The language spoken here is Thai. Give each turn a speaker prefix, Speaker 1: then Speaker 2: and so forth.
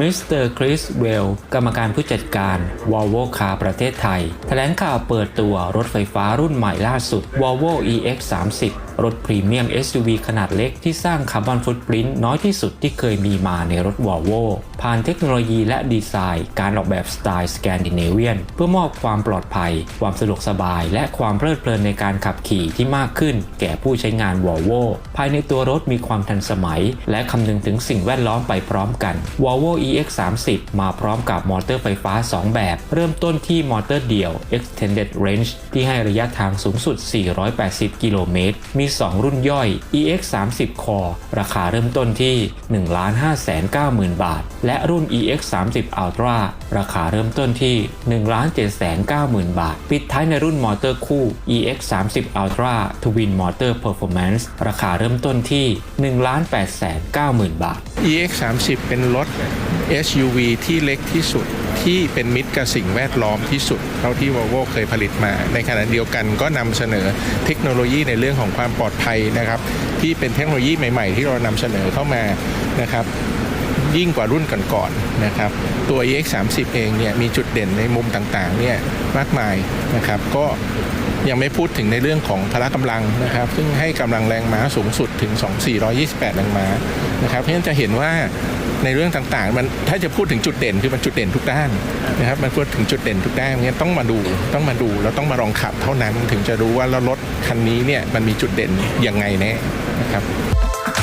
Speaker 1: มิสเตอร์คริสเวลกรรมการผู้จัดการ Volvo Car ประเทศไทย แถลงข่าวเปิดตัวรถไฟฟ้ารุ่นใหม่ล่าสุด Volvo EX30 รถพรีเมียม SUV ขนาดเล็กที่สร้างคาร์บอนฟุตปรินต์น้อยที่สุดที่เคยมีมาในรถ Volvo ผ่านเทคโนโลยีและดีไซน์ การออกแบบสไตล์สแกนดิเนเวียน เพื่อมอบความปลอดภัย ความสะดวกสบาย และความเพลิดเพลินในการขับขี่ที่มากขึ้น แก่ผู้ใช้งาน Volvo ภายในตัวรถมีความทันสมัย และคำนึงถึงสิ่งแวดล้อมไปพร้อมกัน EX30 มาพร้อมกับมอเตอร์ไฟฟ้า 2 แบบ เริ่มต้นที่มอเตอร์เดี่ยว Extended Range ที่ให้ระยะทางสูงสุด 480 กิโลเมตร มี 2 รุ่นย่อย EX30 Core ราคาเริ่มต้นที่ 1,590,000 บาท และรุ่น EX30 Ultra ราคาเริ่มต้นที่ 1,790,000 บาท ปิดท้ายในรุ่นมอเตอร์คู่ EX30 Ultra Twin Motor Performance ราคาเริ่มต้นที่ 1,890,000 บาท
Speaker 2: EX30 เป็นรถ SUV ที่เล็กที่สุดที่เป็นมิตรกับสิ่งแวดล้อมที่สุด เท่าที่ Volvo เคยผลิตมา ในขณะเดียวกันก็นำเสนอเทคโนโลยีในเรื่องของความปลอดภัยนะครับ ที่เป็นเทคโนโลยีใหม่ๆ ที่เรานำเสนอเข้ามานะครับยิ่งกว่ารุ่นก่อนๆนะครับ ตัว EX30 เองเนี่ยมีจุดเด่นในมุมต่างๆเนี่ยมากมายนะครับ ก็ยังไม่พูดถึงในเรื่องของพละกำลังนะครับ ซึ่งให้กำลังแรงม้าสูงสุดถึง 2,428 แรงม้านะครับ เพราะฉะนั้นจะเห็นว่า ในเรื่องต่างๆ มันถ้าจะพูดถึงจุดเด่นคือมันจุดเด่นทุกด้านนะครับมันพูดถึงจุดเด่นทุกด้านเนี่ยต้องมาดูต้องมาดูแล้วต้องมาลองขับเท่านั้นถึงจะรู้ว่าแล้วรถคันนี้เนี่ยมันมีจุดเด่นยังไงแน่นะครับ